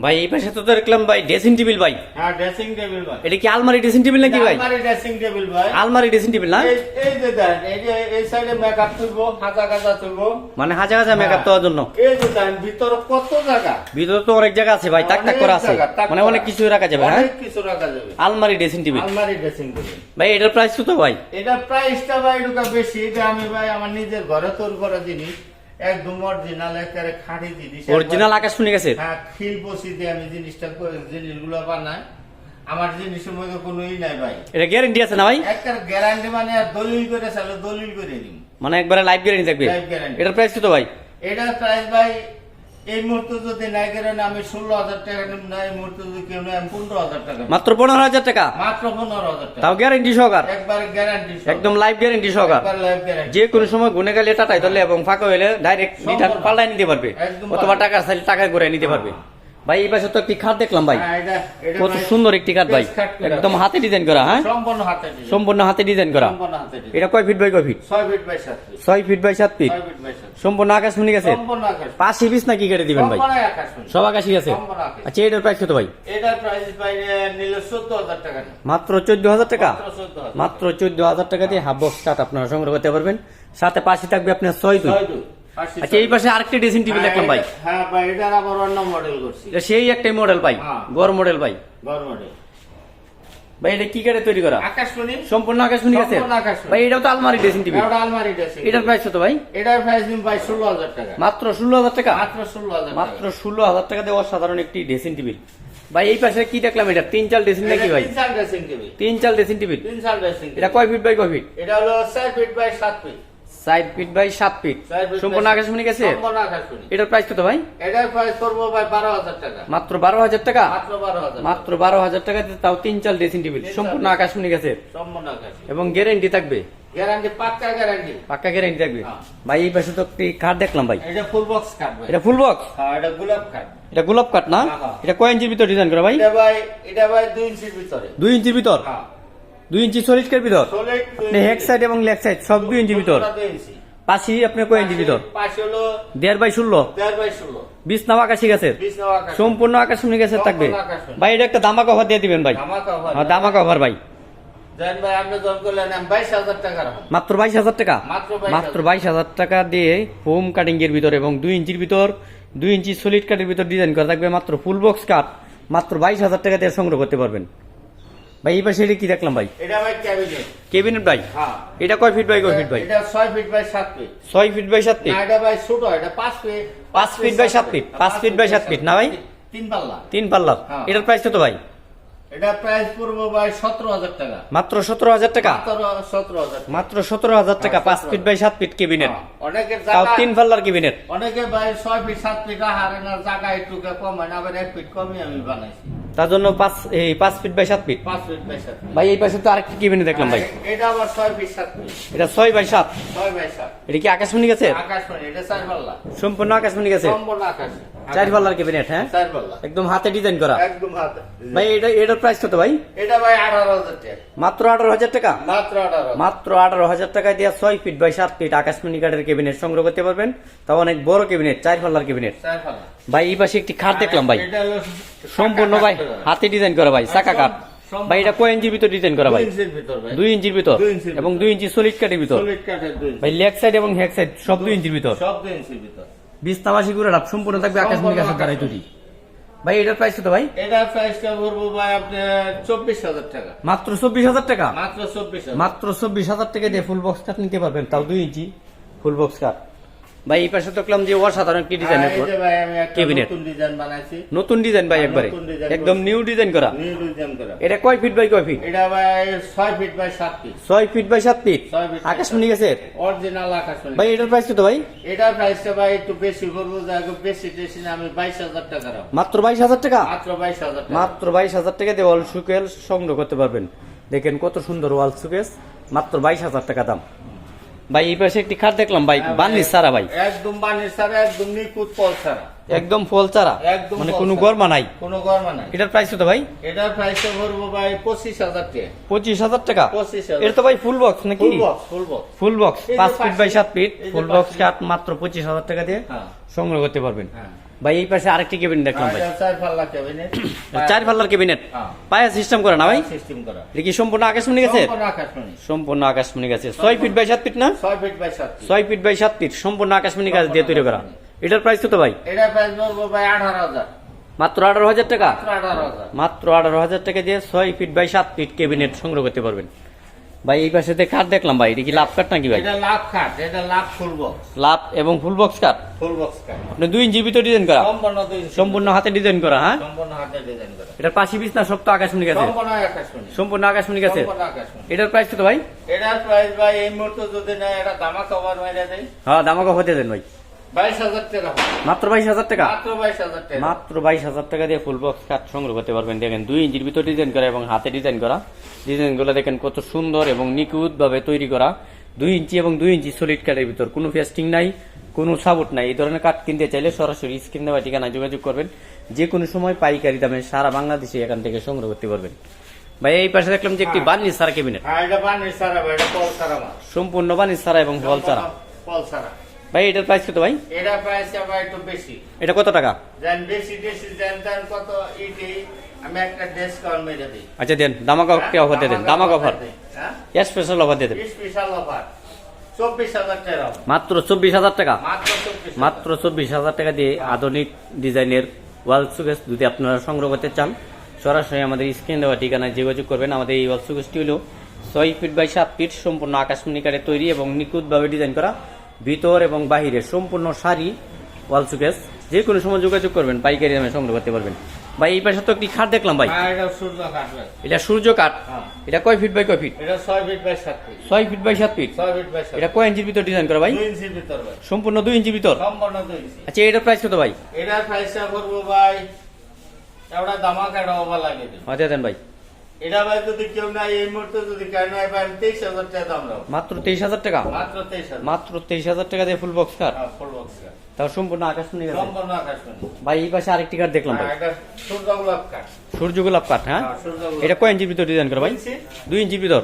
ভাই এই পাশে তো দেখলাম ভাই ড্রেসিং টেবিল ভাই। হ্যাঁ ড্রেসিং টেবিল ভাই। এটা কি আলমারি ড্রেসিং টেবিল নাকি ভাই? আলমারি ড্রেসিং টেবিল ভাই। আলমারি ড্রেসিং টেবিল না? এই- যে দেন এই যে এই সাইডে মেকআপ তুলবো হাজা কাজা তুলবো। মানে হাজার হাজার মেকআপ দেওয়ার জন্য? এই যে দেন ভিতরে কত জায়গা? ভিতরে তো অনেক জায়গা আছে ভাই টাক টাক করা আছে। তাক মানে অনেক কিছু রাখা যাবে হ্যাঁ? অনেক কিছু রাখা যাবে। আলমারি ড্রেসিং টেবিল আলমারি ড্রেসিং টেবিল ভাই এটার প্রাইস কত ভাই? এটা প্রাইসটা ভাই ঢুকা বেশি। এটা আমি ভাই আমার নিজের ঘরে তৈরি করা জিনিস। একদম অরিজিনাল একেবারে খাঁটি জিনিস অরিজিনাল আকাশ শুনে গেছে? হ্যাঁ খিল বসি দিয়ে আমি জিনিসটা করে- জিনিসগুলো বানাই। আমার জিনিসের মধ্যে কোনো ই নাই ভাই। এটা গ্যারান্টি আছে না ভাই? একটা গ্যারান্টি মানে আর দলিল করে চাইলে দলিল করে দিন মানে একবারে লাইভ গ্যারান্টি থাকবে? লাইভ গ্যারান্টি এটার প্রাইস কত ভাই? এটার প্রাইস ভাই এই মুহূর্তে যদি নাই করেন আমি ষোলো হাজার টাকা নেব না এই মুহূর্তে যদি কেউ নেই আমি পনেরো হাজার টাকা মাত্র পনেরো হাজার টাকা? মাত্র পনেরো হাজার টাকা। তাও গ্যারেন্টি সহকার। একবার গ্যারান্টি একদম লাইভ গ্যারেন্টি সহকার। লাইফ যে কোনো সময় গুনে গেলে টাটাই ধরলে এবং ফাঁকা হলে ডাইরেক্ট রিটার্ন। পাল্টাই নিতে পারবে অথবা টাকা চাইলে টাকা ঘুরে নিতে পারবে। ভাই এই পাশে তো একটি খাট দেখলাম ভাই। হ্যাঁ, কত সুন্দর একটি খাট ভাই। একদম হাতে ডিজাইন করা হ্যাঁ? সম্পূর্ণ হাতে ডিজাইন করা। এটা কয় ফিট বাই কয় ফিট? ছয় ফিট বাই সাত ফিট। সম্পূর্ণ আকাশ শুনে গেছে? পাঁচি পিস নাকি কেটে দিবেন ভাই। সব আকাশই আছে? আচ্ছা এটার প্রাইস কত ভাই। মাত্র চোদ্দ হাজার টাকা? মাত্র 14,000 চোদ্দ হাজার টাকা দিয়ে হাফ বক্স কাঠ আপনারা সংগ্রহ করতে পারবেন। সাথে পাশে থাকবে আপনার ছয় দুই। আচ্ছা এই পাশে আরেকটি ড্রেসিং টেবিল হ্যাঁ, দেখলাম ভাই। হ্যাঁ ভাই এটার আবার অন্য মডেল করছি। সেই একটাই মডেল ভাই হ্যাঁ। গড় মডেল ভাই। ঘর মডেল ভাই এটা কি কাঠে তৈরি করা? আকাশ সম্পূর্ণ আকাশ শুনি গেছে সম্পূর্ণ আকাশমণি। ভাই এটাও তো আলমারি ড্রেসিং টেবিল এটা আলমারি ড্রেসিং এটার প্রাইস কত ভাই? এটার প্রাইস দিন ভাই ষোলো হাজার টাকা। মাত্র ষোলো হাজার টাকা? মাত্র টাকা। দিয়ে অসাধারণ একটি ড্রেসিং টেবিল ভাই এই পাশে কি দেখলাম এটা? তিন চাল ড্রেসিং নাকি ভাই? তিন সাল ড্রেসিং টেবিল তিন চাল ড্রেসিং টেবিল তিন ড্রেসিং এটা কয় ফিট বাই কয় ফিট এটা হলো চার ফিট বাই সাত ফিট সাইড ফিট বাই সাত ফিট। সম্পূর্ণ গেছে? এটার প্রাইস কত ভাই? এটার প্রাইস করব ভাই বারো হাজার টাকা। মাত্র বারো হাজার টাকা? মাত্র বারো হাজার টাকা। তাও তিন চাল ড্রেসিং টেবিল সম্পূর্ণ গেছে। সম্পূর্ণ আকাশ এবং গ্যারেন্টি থাকবে? গ্যারান্টি পাক্কা গ্যারান্টি পাক্কা গ্যারেন্টি থাকবে? হ্যাঁ। ভাই এই পাশে তো একটি দেখলাম ভাই। এটা ফুল বক্স কাট ভাই। এটা ফুল বক্স হ্যাঁ এটা গোলাপ কাট এটা গোলাপ না? হ্যাঁ, হ্যাঁ। এটা কয় ইঞ্চির ভিতর ডিজাইন করা ভাই? এটা ভাই এটা ভাই দুই ইঞ্চির ভিতরে। দুই ইঞ্চির ভিতর? হ্যাঁ। দুই ইঞ্চি এর ভিতর। Solid দুই মানে হেক সাইড এবং লেগ সাইড সব দুই ইঞ্চির ভিতর। ইঞ্চি। পাশি আপনার কয় ইঞ্চির ভিতর? দেড় বাই ষোলো। বিশ নাম আকাশি গাছের সম্পূর্ণ আকাশ শুনে গেছে থাকবে। ভাই এটা একটা দামা কভার দিয়ে দিবেন ভাই। হ্যাঁ, দামা কভার ভাই। আপনি মাত্র বাইশ হাজার টাকা? মাত্র বাইশ হাজার। টাকা দিয়ে হোম কাটিং এর ভিতর এবং দুই ইঞ্চির ভিতর দুই ইঞ্চি সলিড কাঠের ভিতর ডিজাইন করা থাকবে মাত্র ফুল বক্স কাঠ মাত্র বাইশ হাজার টাকা দিয়ে সংগ্রহ করতে পারবেন। ভাই এই পাশে এটা কি দেখলাম ভাই? এটা ভাই ক্যাবিনেট কেবিনেট ভাই? হ্যাঁ। এটা কয় ফিট বাই কয় ফিট ভাই? এটা ছয় ফিট বাই সাত ফিট ছয় ফিট বাই সাত ফিট না এটা ভাই ছোট এটা পাঁচ ফিট পাঁচ ফিট বাই সাত ফিট পাঁচ ফিট বাই সাত ফিট না ভাই? তিন পাল্লা। তিন পাল্লা। হ্যাঁ। এটার প্রাইস কত ভাই? এটা প্রাইস পড়ব ভাই সতেরো হাজার টাকা। মাত্র সতেরো হাজার টাকা? সতেরো হাজার মাত্র সতেরো হাজার টাকা হ্যাঁ, পাঁচ ফিট বাই সাত ফিট কেবিনেট হ্যাঁ, অনেকের জায়গা তিন পাল্লার কেবিনেট অনেকে ভাই ছয় ফিট সাত ফিট হারে না জায়গা একটু কম হয় না আবার এক ফিট কমই আমি বানাইছি। তার জন্য পাঁচ এই পাঁচ ফিট বাই সাত ফিট ভাই এই পাশে তো আরেকটি কেবিনেট দেখলাম ভাই? এটা আবার ছয় ফিট সাত এটা ছয় বাই সাত? ছয় বাই সাত। এটা কি আকাশমণি গেছে সম্পূর্ণ আকাশমণি গেছে চার পাল্লার কেবিনেট হ্যাঁ? একদম হাতে ডিজাইন করা। একদম হাতে। ভাই এটা এটার প্রাইস কত ভাই? এটা ভাই আঠারো হাজার টাকা। মাত্র আঠারো হাজার টাকা? মাত্র আঠারো মাত্র আঠারো হাজার টাকায় দিয়ে ছয় ফিট বাই সাত ফিট আকাশমণি কাঠের কেবিনেট সংগ্রহ করতে পারবেন। তাও অনেক বড় কেবিনেট চার পাল্লার পাল্লা। ভাই এই পাশে একটি খাট দেখলাম ভাই। সম্পূর্ণ ভাই। হাতে ডিজাইন করা ভাই চাকা কাঠ ভাই এটা কয় ইঞ্চির ভিতর ডিজাইন করা ভাই? দুই ইঞ্চির ভিতর এবং দুই ইঞ্চি সলিড কাঠের ভিতর? ভাই লেগ সাইড এবং হেক সাইড সব দুই ইঞ্চির ভিতর? সব দুই ইঞ্চির ভিতর। বিস্তাবাসী করে লাভ সম্পূর্ণ থাকবে আকাশমণি গাছের দ্বারাই তৈরি ভাই এটার প্রাইস কত ভাই? এটার প্রাইসটা ভরবো ভাই আপনার চব্বিশ হাজার টাকা। মাত্র চব্বিশ হাজার টাকা? মাত্র চব্বিশ মাত্র চব্বিশ হাজার টাকা দিয়ে ফুল বক্স কাঠ নিতে পারবেন তাও দুই ইঞ্চি। ফুল বক্স কাঠ ভাই এই পাশে দেখলাম যে অসাধারণ একটি ডিজাইনের আর এই যে ভাই আমি একটা Cabinet। নতুন ডিজাইন বানাইছি। নতুন ডিজাইন ভাই হ্যাঁ, একবারে। একদম নিউ ডিজাইন করা। এটা কয় ফিট বাই কয় ফিট এটা ভাই feet by feet feet by feet আকাশমণি গেছে অরিজিনাল ভাই এটার প্রাইস কত ভাই? এটার প্রাইসটা ভাই একটু বেশি করব বেশি না আমি বাইশ হাজার টাকা রাখব মাত্র বাইশ হাজার টাকা? মাত্র টাকা। মাত্র বাইশ হাজার টাকা দিয়ে ওয়াল সুকেল সংগ্রহ করতে পারবেন। দেখেন কত সুন্দর ওয়াল সুকেস মাত্র বাইশ হাজার টাকা দাম। ভাই এই পাশে একটি খাট দেখলাম ভাই হ্যাঁ, বান্নিস সারা ভাই। একদম বানির সারা একদম নিখুঁত ফল সারা একদম ফল চারা মানে কোন। গরমা নাই? কোনো গরমা নাই। এটার প্রাইস তো ভাই? এটার প্রাইসটা ভরবো ভাই পঁচিশ হাজার টাকা। পঁচিশ হাজার টাকা? এটা তো ভাই ফুল বক্স নাকি? ফুল বক্স পাঁচ ফিট বাই সাত ফিট ফুল বক্স কাঠ মাত্র পঁচিশ হাজার টাকা দিয়ে হ্যাঁ। সংগ্রহ করতে পারবেন। হ্যাঁ। ভাই এই পাশে আরেকটি কেবিনেট দেখলাম ভাই। চার পাল্লা ক্যাবিনেট চার পাল্লার কেবিনেট হ্যাঁ। পায়া সিস্টেম করে না ভাই? সিস্টেম করা। এটা কি সম্পূর্ণ আকাশমণি গেছে? সম্পূর্ণ আকাশমণি গেছে। ছয় ফিট বাই সাত ফিট না? ছয় ফিট বাই সাত ফিট। ছয় ফিট বাই সাত ফিট সম্পূর্ণ আকাশমণি গাছ দিয়ে তৈরি করা। এটার প্রাইস কত ভাই? এটা প্রাইস বলব ভাই আঠারো হাজার। মাত্র আঠারো হাজার টাকা? মাত্র আঠারো হাজার। টাকা দিয়ে ছয় ফিট বাই সাত ফিট কেবিনেট সংগ্রহ করতে পারবেন। ভাই এই পাশে কাঠ দেখলাম ভাই এটা কি লাভ কাঠ নাকি ভাই? এটা লাভ খাট এটা লাভ ফুল বক্স লাভ এবং ফুল বক্স কাঠ? ফুল বক্স কাট আপনি দুই ইঞ্চির ভিতর ডিজাইন করা? সম্পূর্ণ দুই ইঞ্চি। সম্পূর্ণ হাতে ডিজাইন করা হ্যাঁ? সম্পূর্ণ হাতে ডিজাইন করা। এটা পাশি বিছনা সব তো আকাশমণি গেছে? সম্পূর্ণ আকাশমণি সম্পূর্ণ আকাশমণি গেছে? সম্পূর্ণ আকাশমণি এটার প্রাইস কত ভাই? এটার প্রাইস ভাই এই মুহূর্তে যদি নেয় এটা দামা কভার মেরে দেয়। হ্যাঁ দামাকা হতে দেন ভাই। মাত্র বাইশ হাজার টাকা? মাত্র বাইশ হাজার টাকা। দিয়ে ফুল বক্স কাঠ সংগ্রহ করতে পারবেন। দেখেন দুই ইঞ্চির ভিতর ডিজাইন করা এবং হাতে ডিজাইন করা। ডিজাইনগুলো দেখেন কত সুন্দর এবং নিখুঁত ভাবে তৈরি করা। দুই ইঞ্চি এবং দুই ইঞ্চি সলিড কাঠের ভিতর। কোনো ফেস্টিং নাই কোনো সাপোর্ট নাই। এই ধরনের কাঠ কিনতে চাইলে সরাসরি স্ক্রিন দেওয়া ঠিকানায় যোগাযোগ করবেন। যে কোনো সময় পাইকারি দামে সারা বাংলাদেশে এখান থেকে সংগ্রহ করতে পারবেন। ভাই এই পাশে দেখলাম যে একটি বার্নিশ সারা কেবিনেট হ্যাঁ বানিয়ে সারা মাল। সম্পূর্ণ বার্নিশ সারা এবং পল সারা। ভাই এটার প্রাইস কত ভাই? এটা প্রাইস আবার একটু বেশি। এটা কত টাকা? দেন বেশি বেশি দেন দেন কত? ইটি আমি একটা ডিসকাউন্ট মেরে দিই। আচ্ছা দেন দামাকা অফার দিয়ে দেন দামাকা অফার হ্যাঁ? স্পেশাল অফার দেন। স্পেশাল অফার মাত্র চব্বিশ হাজার টাকা? মাত্র চব্বিশ হাজার। টাকা দিয়ে আধুনিক ডিজাইনের ওয়াল সুকেস যদি আপনারা সংগ্রহ করতে চান সরাসরি আমাদের স্ক্রিন দেওয়া ঠিকানায় যোগাযোগ করবেন। আমাদের এই ওয়াল সুকেসটি হলো ছয় ফিট বাই সাত ফিট সম্পূর্ণ আকাশমণি কাঠে তৈরি এবং নিখুঁতভাবে ডিজাইন করা ভিতর এবং বাহিরে সম্পূর্ণ শাড়ি ওয়াল সুকেস যে কোনো সময় যোগাযোগ করবেন পাইকারি দামে সংগ্রহ করতে পারবেন। ভাই এই পাশে তো একটি খাট দেখলাম ভাই। হ্যাঁ এটা সূর্য এটা কাঠ হ্যাঁ। এটা কয় ফিট বাই কয় ফিট? এটা ছয় ফিট বাই সাত ফিট। ছয় ফিট বাই সাত ফিট? এটা কয় ইঞ্চির ভিতর ডিজাইন করা ভাই? ভিতর সম্পূর্ণ দুই ইঞ্চির ভিতর? আচ্ছা এটার প্রাইস কত ভাই? এটার প্রাইসটা করব ভাই এটা দামাক এটা ওভার দিন আচ্ছা দেন ভাই। এটা ভাই যদি কেউ নাই এই মুহূর্তে যদি কেউ নাই ভাই তেইশ হাজার টাকা দাম দাও। মাত্র তেইশ হাজার টাকা? মাত্র তেইশ হাজার। মাত্র তেইশ হাজার টাকা দিয়ে ফুল বক্স কার ফুল বক্স কাঠ। তাও সম্পূর্ণ আকাশমণি গেছে? সম্পূর্ণ আকাশমণি। ভাই এই পাশে আরেকটি কাঠ দেখলাম ভাই। হ্যাঁ, সূর্য গোলাপ কাঠ। সূর্য গোলাপ কাঠ হ্যাঁ? হ্যাঁ। এটা কয় ইঞ্চির ভিতর ডিজাইন করা ভাই? ইঞ্চি? দুই ইঞ্চির ভিতর।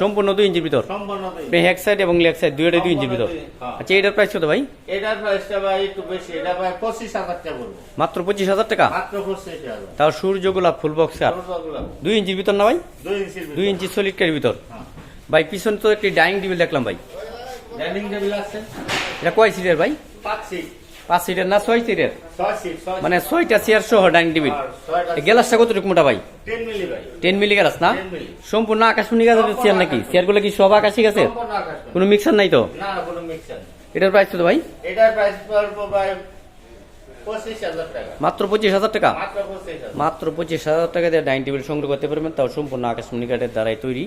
সম্পূর্ণ দুই ইঞ্চির ভিতর? হ্যাক সাইড এবং লেগ সাইড দুইটাই দুই ইঞ্চির ভিতর? হ্যাঁ। আচ্ছা এটার প্রাইস কত ভাই? এটার প্রাইসটা ভাই একটু বেশি। এটা ভাই পঁচিশ হাজার টাকা মাত্র পঁচিশ হাজার টাকা? মাত্র পঁচিশ হাজার। তাও সূর্য গোলাপ ফুল বক্স কাঠ। দুই ইঞ্চির ভিতর না ভাই? দুই ইঞ্চি সলিড কাঠের ভিতর। ভাই পিছনে তো একটি ডাইনিং টেবিল দেখলাম ভাই। ডাইনিং টেবিল আছে। এটা কয় সিটের ভাই? পাঁচ সিটের না ছয় সিটের মানে ছয়টা চেয়ার সহ ডাইনিং টেবিল। এই কতটুকু মোটা ভাই? টেন মিলি গ্লাস না? 10 মিলি। সম্পূর্ণ আকাশমণি গাছের চেয়ার নাকি? চেয়ারগুলো কি সব আকাশি গাছের? কোনো মিক্সার নাই তো? এটার প্রাইস কত ভাই? এটার প্রাইস পড়ব ভাই পঁচিশ হাজার টাকা মাত্র পঁচিশ হাজার টাকা? মাত্র পঁচিশ হাজার। টাকা দিয়ে ডাইনিং টেবিল সংগ্রহ করতে পারবেন তাও সম্পূর্ণ আকাশমণি কাঠের দ্বারাই তৈরি।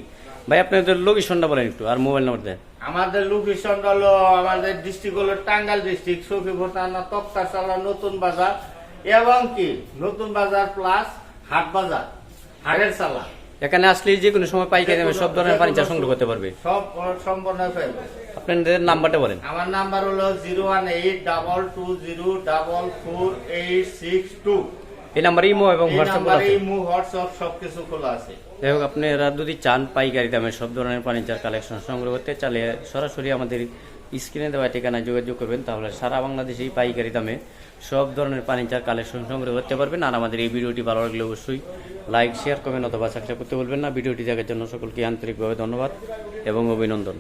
ভাই আপনাদের লোকেশনটা বলেন একটু আর মোবাইল নাম্বার দেন। আমাদের লোকেশন হলো আমাদের ডিস্ট্রিক্ট হলো টাঙ্গাইল ডিস্ট্রিক্ট সখীপুর থানা তক্তাশালা নতুন বাজার এবং কি? নতুন বাজার প্লাস হাট বাজার হাটের সালা এখানে আসলে যে কোনো সময় পাইকারি দামে সব ধরনের পানি ফার্নিচার সংগ্রহ করতে পারবে। সব সম্পূর্ণ আপনাদের নাম্বারটা বলেন। আমার নাম্বার হলো zero one eight double two zero double four eight six two. এই নাম্বারে ইমো এবং হোয়াটসঅ্যাপ সবকিছু খোলা আছে। যাই হোক আপনারা যদি চান পাইকারি দামে সব ধরনের ফার্নিচার কালেকশন সংগ্রহ করতে চাইলে সরাসরি আমাদের স্ক্রিনে দেওয়া ঠিকানায় যোগাযোগ করবেন তাহলে সারা বাংলাদেশেই পাইকারি দামে সব ধরনের ফার্নিচার কালেকশন সংগ্রহ করতে পারবেন। আর আমাদের এই ভিডিওটি ভালো লাগলে অবশ্যই লাইক শেয়ার কমেন্ট অথবা সাবস্ক্রাইব করতে বলবেন না। ভিডিওটি দেখার জন্য সকলকে আন্তরিকভাবে ধন্যবাদ এবং অভিনন্দন।